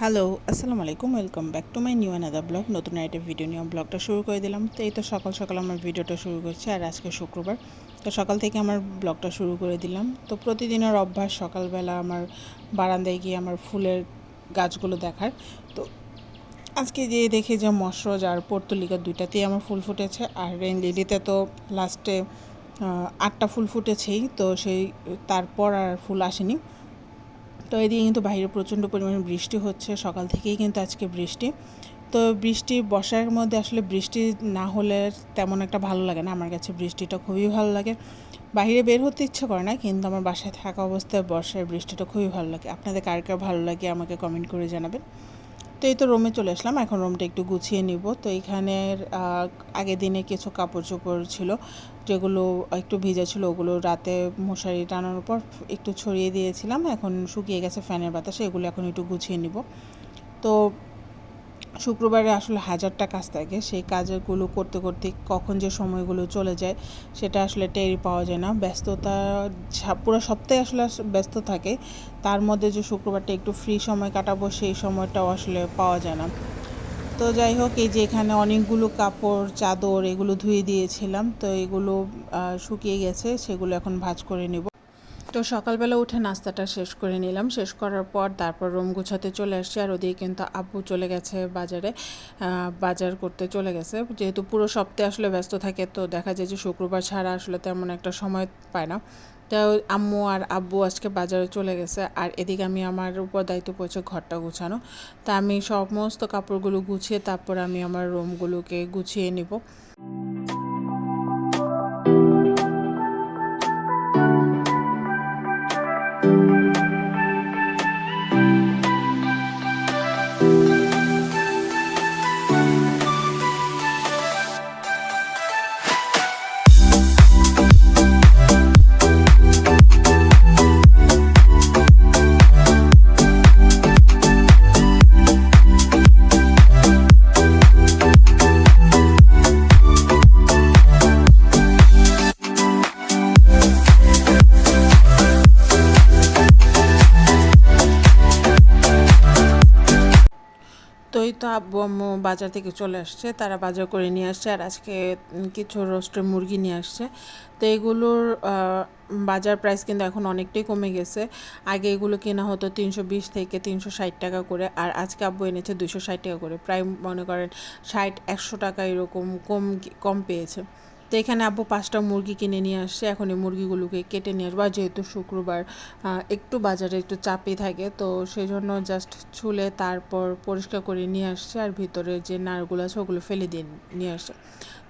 Hello, আসসালামু আলাইকুম, welcome back to my new another blog. নতুন একটা ভিডিও নিয়ে ব্লগটা শুরু করে দিলাম। তো এই তো সকাল সকাল আমার ভিডিওটা শুরু করছি, আর আজকে শুক্রবার। তো সকাল থেকে আমার ব্লগটা শুরু করে দিলাম। তো প্রতিদিনের অভ্যাস, সকালবেলা আমার বারান্দায় গিয়ে আমার ফুলের গাছগুলো দেখার। তো আজকে যে দেখি যে মশরজ আর পর্তুলিকা দুইটাতেই আমার ফুল ফুটেছে, আর রেন লিলিতে তো লাস্টে আটটা ফুল ফুটেছেই। তো সেই, তারপর আর ফুল আসেনি। তো এদিকে কিন্তু বাইরে প্রচণ্ড পরিমাণে বৃষ্টি হচ্ছে, সকাল থেকেই কিন্তু আজকে বৃষ্টি। তো বৃষ্টি বর্ষার মধ্যে আসলে বৃষ্টি না হলে তেমন একটা ভালো লাগে না। আমার কাছে বৃষ্টিটা খুবই ভালো লাগে। বাইরে বের হতে ইচ্ছে করে না, কিন্তু আমার বাসায় থাকা অবস্থায় বর্ষার বৃষ্টিটা খুবই ভালো লাগে। আপনাদের কার কার ভালো লাগে আমাকে কমেন্ট করে জানাবেন। তো এই তো রোমে চলে আসলাম। এখন রুমটা একটু গুছিয়ে নিব। তো এখানের আগের দিনে কিছু কাপড় চোপড় ছিল, যেগুলো একটু ভিজা ছিল, ওগুলো রাতে মশারি টানানোর পর একটু ছড়িয়ে দিয়েছিলাম। এখন শুকিয়ে গেছে ফ্যানের বাতাসে, এগুলো এখন একটু গুছিয়ে নিব। তো শুক্রবারে আসলে হাজারটা কাজ থাকে। সেই কাজগুলো করতে করতে কখন যে সময়গুলো চলে যায়, সেটা আসলে টেরি পাওয়া যায় না। ব্যস্ততা পুরো সপ্তাহে আসলে ব্যস্ত থাকে। তার মধ্যে যে শুক্রবারটা একটু ফ্রি সময় কাটাবো, সেই সময়টাও আসলে পাওয়া যায় না। তো যাই হোক, এই যে এখানে অনেকগুলো কাপড়, চাদর এগুলো ধুয়ে দিয়েছিলাম। তো এগুলো শুকিয়ে গেছে, সেগুলো এখন ভাজ করে নেব। তো সকালবেলা উঠে নাস্তাটা শেষ করে নিলাম। শেষ করার পর তারপর রুম গুছাতে চলে আসছি আর ওদিকে কিন্তু আব্বু চলে গেছে বাজারে বাজার করতে চলে গেছে। যেহেতু পুরো সপ্তাহে আসলে ব্যস্ত থাকে, তো দেখা যায় যে শুক্রবার ছাড়া আসলে তেমন একটা সময় পায় না। তো আম্মু আর আব্বু আজকে বাজারে চলে গেছে আর এদিকে আমি আমার উপর দায়িত্ব পড়ছে ঘরটা গুছানো। তা আমি সমস্ত কাপড়গুলো গুছিয়ে তারপর আমি আমার রুমগুলোকে গুছিয়ে নিব। বাজার থেকে চলে আসছে, তারা বাজার করে নিয়ে আসছে আর আজকে কিছু রোস্টের মুরগি নিয়ে আসছে। তো এগুলোর বাজার প্রাইস কিন্তু এখন অনেকটাই কমে গেছে। আগে এগুলো কেনা হতো তিনশো বিশ থেকে তিনশো ষাট টাকা করে আর আজকে আব্বু এনেছে দুশো ষাট টাকা করে। প্রায় মনে করেন ষাট, একশো টাকা এরকম কম কম পেয়েছে। তো এখানে আব্বু পাঁচটা মুরগি কিনে নিয়ে আসছে। এখন এই মুরগিগুলোকে কেটে নিয়ে আসব। যেহেতু শুক্রবার একটু বাজারে একটু চাপই থাকে, তো সেই জন্য জাস্ট ছুলে তারপর পরিষ্কার করে নিয়ে আসছে আর ভিতরে যে নাড়গুলো আছে ওগুলো ফেলে দিয়ে নিয়ে আসছে।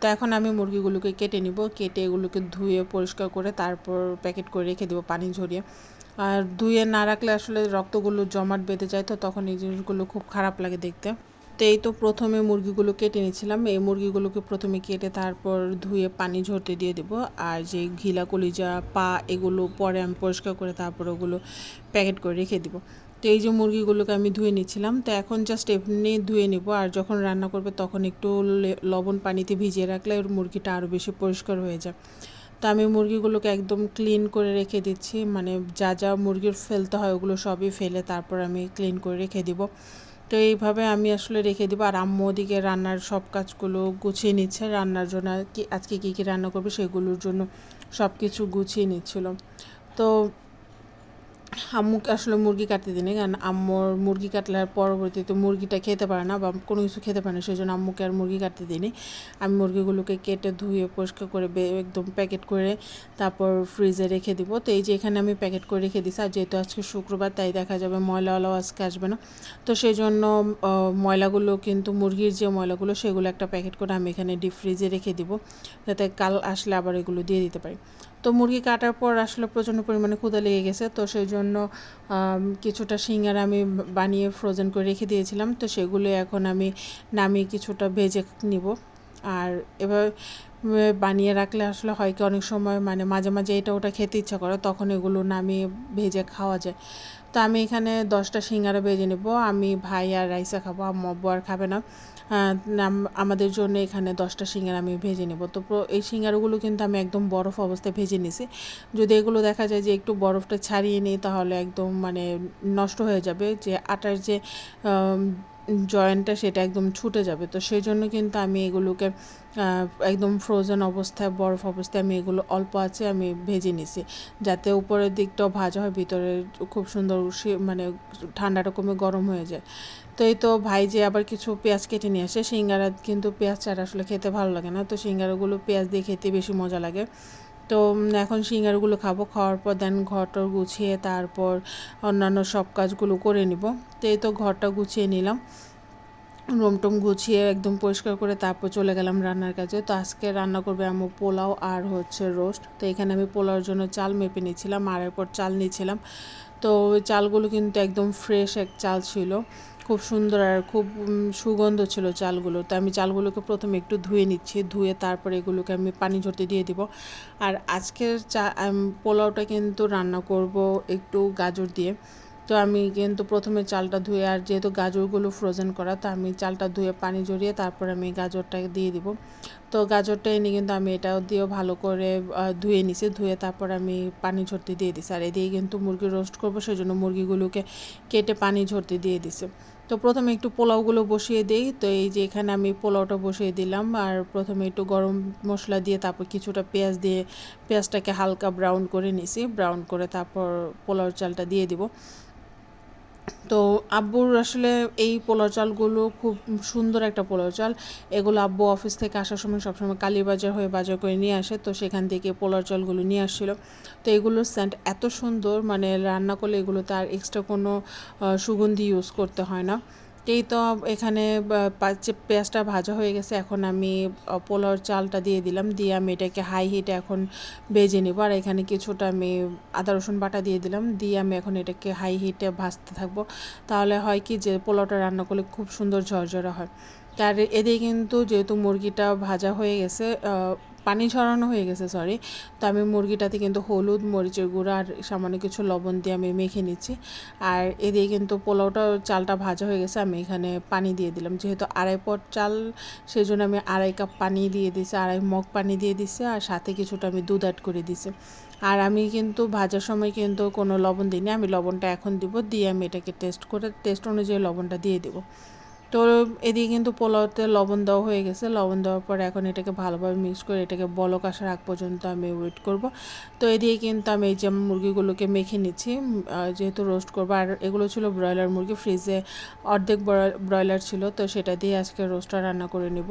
তো এখন আমি মুরগিগুলোকে কেটে নিব। কেটে এগুলোকে ধুয়ে পরিষ্কার করে তারপর প্যাকেট করে রেখে দেবো পানি ঝরিয়ে। আর ধুয়ে না রাখলে আসলে রক্তগুলো জমাট বেঁধে যায়, তো তখন এই জিনিসগুলো খুব খারাপ লাগে দেখতে। তো এই তো প্রথমে মুরগিগুলো কেটে নিয়েছিলাম। এই মুরগিগুলোকে প্রথমে কেটে তারপর ধুয়ে পানি ঝরতে দিয়ে দেব। আর যে ঘিলা, কলিজা, পা, এগুলো পরে আমি পরিষ্কার করে তারপর ওগুলো প্যাকেট করে রেখে দিব। তো এই যে মুরগিগুলোকে আমি ধুয়ে নিচ্ছিলাম তো এখন জাস্ট এমনি ধুয়ে নিব। আর যখন রান্না করবে তখন একটু লবণ পানিতে ভিজিয়ে রাখলে ওর মুরগিটা আরও বেশি পরিষ্কার হয়ে যায়। তো আমি মুরগিগুলোকে একদম ক্লিন করে রেখে দিচ্ছি। মানে যা যা মুরগির ফেলতে হয় ওগুলো সবই ফেলে তারপর আমি ক্লিন করে রেখে দিব। তো এইভাবে আমি আসলে রেখে দিব। আর আম্মু ওদিকে রান্নার সব কাজগুলো গুছিয়ে নিচ্ছে। রান্নার জন্য কি, আজকে কী কী রান্না করবে সেগুলোর জন্য সব কিছু গুছিয়ে নিচ্ছিল। তো আম্মুকে আসলে মুরগি কাটতে দিনে কারণ আম্মুর মুরগি কাটলার পরবর্তীতে মুরগিটা খেতে পারে না বা কোনো কিছু খেতে পারে না সেই জন্য আম্মুকে আর মুরগি কাটতে দিইনি আমি মুরগিগুলোকে কেটে ধুয়ে পরিষ্কার করে একদম প্যাকেট করে তারপর ফ্রিজে রেখে দিব। তো এই যে এখানে আমি প্যাকেট করে রেখে দিছি, আর যেহেতু আজকে শুক্রবার, তাই দেখা যাবে ময়লাওয়ালাও আজকে আসবে না। তো সেই জন্য ময়লাগুলো কিন্তু মুরগির যে ময়লাগুলো, সেগুলো একটা প্যাকেট করে আমি এখানে ডিপ ফ্রিজে রেখে দিব, যাতে কাল আসলে আবার এগুলো দিয়ে দিতে পারি। তো মুরগি কাটার পর আসলে প্রচণ্ড পরিমাণে ক্ষুদা লেগে গেছে। তো সেই জন্য কিছুটা শিঙার আমি বানিয়ে ফ্রোজেন করে রেখে দিয়েছিলাম। তো সেগুলো এখন আমি নামিয়ে কিছুটা ভেজে নিব। আর এবার বানিয়ে রাখলে আসলে হয় কি, অনেক সময় মানে মাঝে মাঝে এটা ওটা খেতে ইচ্ছা করে, তখন এগুলো নামিয়ে ভেজে খাওয়া যায়। তো আমি এখানে দশটা সিঙ্গারা ভেজে নেব। আমি ভাই আর রাইসা খাব, আম্মু আব্বু আর খাবে না। আমাদের জন্য এখানে দশটা সিঙ্গারা আমি ভেজে নেব। তো এই সিঙ্গারাগুলো কিন্তু আমি একদম বরফ অবস্থায় ভেজে নিছি। যদি এগুলো দেখা যায় যে একটু বরফটা ছাড়িয়ে নিই, তাহলে একদম মানে নষ্ট হয়ে যাবে। যে আটার যে জয়েন্টটা সেটা একদম ছুটে যাবে। তো সেই জন্য কিন্তু আমি এগুলোকে একদম ফ্রোজেন অবস্থায়, বরফ অবস্থায় আমি এগুলো অল্প আছে আমি ভেজে নিছি। যাতে উপরের দিকটাও ভাজা হয়, ভিতরে খুব সুন্দর মানে ঠান্ডাটা কমে গরম হয়ে যায়। তো এই তো ভাই যে আবার কিছু পেঁয়াজ কেটে নিয়ে আসে, সিঙ্গারা কিন্তু পেঁয়াজ ছাড়া আসলে খেতে ভালো লাগে না। তো সিঙ্গারাগুলো পেঁয়াজ দিয়ে খেতে বেশি মজা লাগে। তো এখন সিঙ্গারগুলো খাব, খাওয়ার পর দেন ঘরটর গুছিয়ে তারপর অন্যান্য সব কাজগুলো করে নিব। তো এই তো ঘরটা গুছিয়ে নিলাম। রুম টুম গুছিয়ে একদম পরিষ্কার করে তারপর চলে গেলাম রান্নার কাজে। তো আজকে রান্না করবে আমার পোলাও আর হচ্ছে রোস্ট। তো এখানে আমি পোলাওর জন্য চাল মেপে নিয়েছিলাম, আর এরপর চাল নিয়েছিলাম। তো চালগুলো কিন্তু একদম ফ্রেশ এক চাল ছিল। খুব সুন্দর আর খুব সুগন্ধ ছিল চালগুলো। তো আমি চালগুলোকে প্রথমে একটু ধুয়ে নিচ্ছি, ধুয়ে তারপরে এগুলোকে আমি পানি ঝরতে দিয়ে দিব। আর আজকের চা পোলাওটা কিন্তু রান্না করব একটু গাজর দিয়ে। তো আমি কিন্তু প্রথমে চালটা ধুয়ে, আর যেহেতু গাজরগুলো ফ্রোজেন করা, তো আমি চালটা ধুয়ে পানি জড়িয়ে তারপর আমি গাজরটাকে দিয়ে দিব। তো গাজরটা এনে কিন্তু আমি এটাও দিয়েও ভালো করে ধুয়ে নিছি। ধুয়ে তারপর আমি পানি ঝরতে দিয়ে দিছি। আর এদিকে কিন্তু মুরগি রোস্ট করব সেই জন্য মুরগিগুলোকে কেটে পানি ঝরতে দিয়ে দিছি। তো প্রথমে একটু পোলাওগুলো বসিয়ে দিই। তো এই যে এখানে আমি পোলাওটা বসিয়ে দিলাম। আর প্রথমে একটু গরম মশলা দিয়ে তারপর কিছুটা পেঁয়াজ দিয়ে পেঁয়াজটাকে হালকা ব্রাউন করে নিছি। ব্রাউন করে তারপর পোলাওর চালটা দিয়ে দিব। তো আব্বুর আসলে এই পোলাও চালগুলো খুব সুন্দর একটা পোলাও চাল। এগুলো আব্বু অফিস থেকে আসার সময় সবসময় কালীবাজার হয়ে বাজার করে নিয়ে আসে, তো সেখান থেকে পোলাও চালগুলো নিয়ে আসছিল। তো এগুলোর স্যান্ট এত সুন্দর মানে রান্না করলে এগুলো আর এক্সট্রা কোনো সুগন্ধি ইউজ করতে হয় না। এই তো এখানে পেঁয়াজটা ভাজা হয়ে গেছে, এখন আমি পোলাওর চালটা দিয়ে দিলাম, দিয়ে আমি এটাকে হাই হিটে এখন ভেজে নেব। আর এখানে কিছুটা আমি আদা, রসুন বাটা দিয়ে দিলাম, দিয়ে আমি এখন এটাকে হাই হিটে ভাজতে থাকব। তাহলে হয় কি যে, পোলাওটা রান্না করলে খুব সুন্দর ঝরঝরা হয়। তার এদিকে কিন্তু যেহেতু মুরগিটা ভাজা হয়ে গেছে পানি ছড়ানো হয়ে গেছে সরি তো আমি মুরগিটাতে কিন্তু হলুদ, মরিচের গুঁড়া আর সামান্য কিছু লবণ দিয়ে আমি মেখে নিচ্ছি। আর এদিকে কিন্তু পোলাওটা চালটা ভাজা হয়ে গেছে, আমি এখানে পানি দিয়ে দিলাম। যেহেতু আড়াই পট চাল সেই জন্য আমি আড়াই কাপ পানি দিয়ে দিছি, আড়াই মগ পানি দিয়ে দিছি, আর সাথে কিছুটা আমি দুধ অ্যাড করে দিছি। আর আমি কিন্তু ভাজার সময় কিন্তু কোনো লবণ দিইনি, আমি লবণটা এখন দিব, দিয়ে আমি এটাকে টেস্ট করে টেস্ট অনুযায়ী লবণটা দিয়ে দেবো। তো এদিকে কিন্তু পোলাওতে লবণ দেওয়া হয়ে গেছে। লবণ দেওয়ার পর এখন এটাকে ভালোভাবে মিক্স করে এটাকে বলক আসার আগ পর্যন্ত আমি ওয়েট করব। তো এদিকে কিন্তু আমি এই যে মুরগিগুলোকে মেখে নিচ্ছি যেহেতু রোস্ট করব। আর এগুলো ছিল ব্রয়লার মুরগি ফ্রিজে অর্ধেক ব্রয়লার ছিল, তো সেটা দিয়ে আজকে রোস্টটা রান্না করে নেব।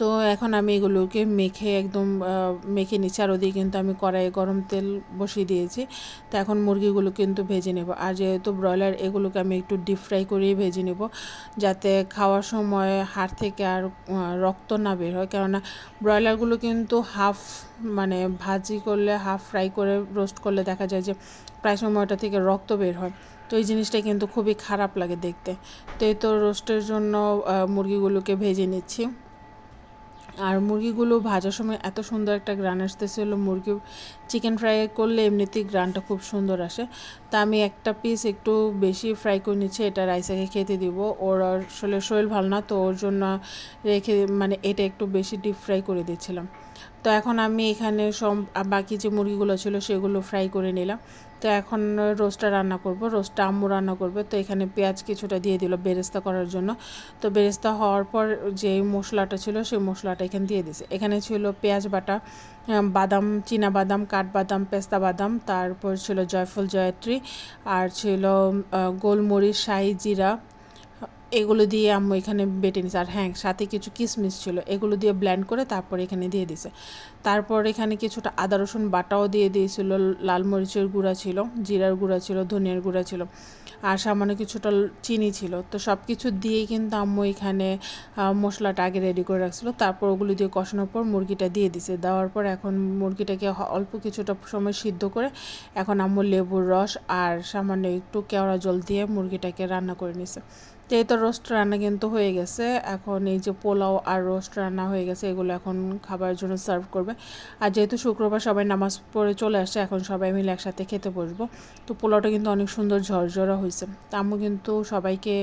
তো এখন আমি এগুলোকে মেখে একদম মেখে নিচ্ছি। আর ওদিকে কিন্তু আমি কড়াইয়ে গরম তেল বসিয়ে দিয়েছি। তো এখন মুরগিগুলো কিন্তু ভেজে নেব। আর যেহেতু ব্রয়লার, এগুলোকে আমি একটু ডিপ ফ্রাই করেই ভেজে নেব। যাতে খাওয়ার সময় হাড় থেকে আর রক্ত না বের হয়। কেননা ব্রয়লারগুলো কিন্তু হাফ মানে ভাজি করলে, হাফ ফ্রাই করে রোস্ট করলে দেখা যায় যে প্রায় সময়টা থেকে রক্ত বের হয়। তো এই জিনিসটা কিন্তু খুবই খারাপ লাগে দেখতে। তো এই তো রোস্টের জন্য মুরগিগুলোকে ভেজে নিচ্ছি। আর মুরগিগুলো ভাজার সময় এত সুন্দর একটা গ্রান আসতেছিল মুরগি। চিকেন ফ্রাই করলে এমনিতেই গ্রানটা খুব সুন্দর আসে। তা আমি একটা পিস একটু বেশি ফ্রাই করে নিচ্ছি, এটা রাইসাকে খেতে দিব। ওর আসলে শরীর ভালো না, তো ওর জন্য রেখে মানে এটা একটু বেশি ডিপ ফ্রাই করে দিচ্ছিলাম। তো এখন আমি এখানে সব, বাকি যে মুরগিগুলো ছিল সেগুলো ফ্রাই করে নিলাম। তো এখন রোস্টটা রান্না করব, রোস্টটা আম্মু রান্না করবে। তো এখানে পেঁয়াজ কিছুটা দিয়ে দিল বেরেস্তা করার জন্য। তো বেরেস্তা হওয়ার পর যে মশলাটা ছিল সেই মশলাটা এখানে দিয়ে দিছে। এখানে ছিল পেঁয়াজ বাটা বাদাম, চীনা বাদাম, কাঠবাদাম, পেস্তা বাদাম, তারপর ছিল জয়ফল, জয়ত্রী, আর ছিল গোলমরিচ, শাহি জিরা। এগুলো দিয়ে আম্মু এখানে বেটে নিছে। আর হ্যাঁ সাথে কিছু কিশমিশ ছিল। এগুলো দিয়ে ব্ল্যান্ড করে তারপর এখানে দিয়ে দিছে। তারপর এখানে কিছুটা আদা, রসুন বাটাও দিয়ে দিয়েছিল, লাল মরিচের গুঁড়া ছিল, জিরার গুঁড়া ছিল, ধনিয়ার গুঁড়া ছিল আর সামান্য কিছুটা চিনি ছিল। তো সব কিছু দিয়েই কিন্তু আম্মু এখানে মশলাটা আগে রেডি করে রাখছিল। তারপর ওগুলো দিয়ে কষানোর পর মুরগিটা দিয়ে দিছে। দেওয়ার পর এখন মুরগিটাকে অল্প কিছুটা সময় সিদ্ধ করে এখন আম্মু লেবুর রস আর সামান্য একটু কেওড়া জল দিয়ে মুরগিটাকে রান্না করে নিছে। তো এই তো রোস্ট রান্না কিন্তু হয়ে গেছে। এখন এই যে পোলাও আর রোস্ট রান্না হয়ে গেছে, এগুলো এখন খাবার জন্য সার্ভ করবে। হবে আর যেহেতু শুক্রবার সবাই নামাজ পড়ে চলে আসছে, এখন সবাই মিলে একসাথে খেতে বসবো। তো পোলাওটা কিন্তু অনেক সুন্দর ঝরঝরা হয়েছে। আম্মু কিন্তু সবাইকে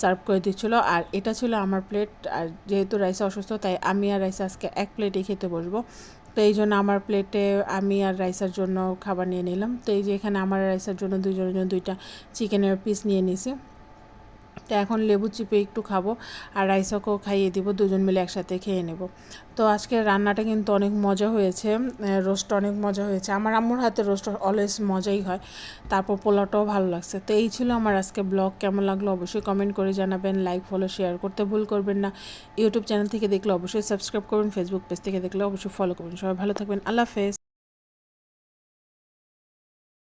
সার্ভ করে দিচ্ছিল। আর এটা ছিল আমার প্লেট। আর যেহেতু রাইসা অসুস্থ, তাই আমি আর রাইসা আজকে এক প্লেটেই খেতে বসবো। তো এই জন্য আমার প্লেটে আমি আর রাইসার জন্য খাবার নিয়ে নিলাম। তো এই যে এখানে আমার রাইসার জন্য দুজনের জন্য দুইটা চিকেনের পিস নিয়ে নিছি তো এখন লেবু চিপে একটু খাব আর রাইসাকেও খাইয়ে দিব, দুজন মিলে একসাথে খেয়ে নেব। তো আজকের রান্নাটা কিন্তু অনেক মজা হয়েছে রোস্ট অনেক মজা হয়েছে। আমার আম্মুর হাতে রোস্ট অলওয়েজ মজাই হয়, তারপর পোলাওটাও ভালো লাগছে। তো এই ছিল আমার আজকে ব্লগ কেমন লাগল অবশ্যই কমেন্ট করে জানাবেন লাইক ফলো শেয়ার করতে ভুল করবেন না। ইউটিউব চ্যানেল থেকে দেখলে অবশ্যই সাবস্ক্রাইব করবেন ফেসবুক পেজ থেকে দেখলে অবশ্যই ফলো করবেন। সবাই ভালো থাকবেন, আল্লাহ হাফেজ।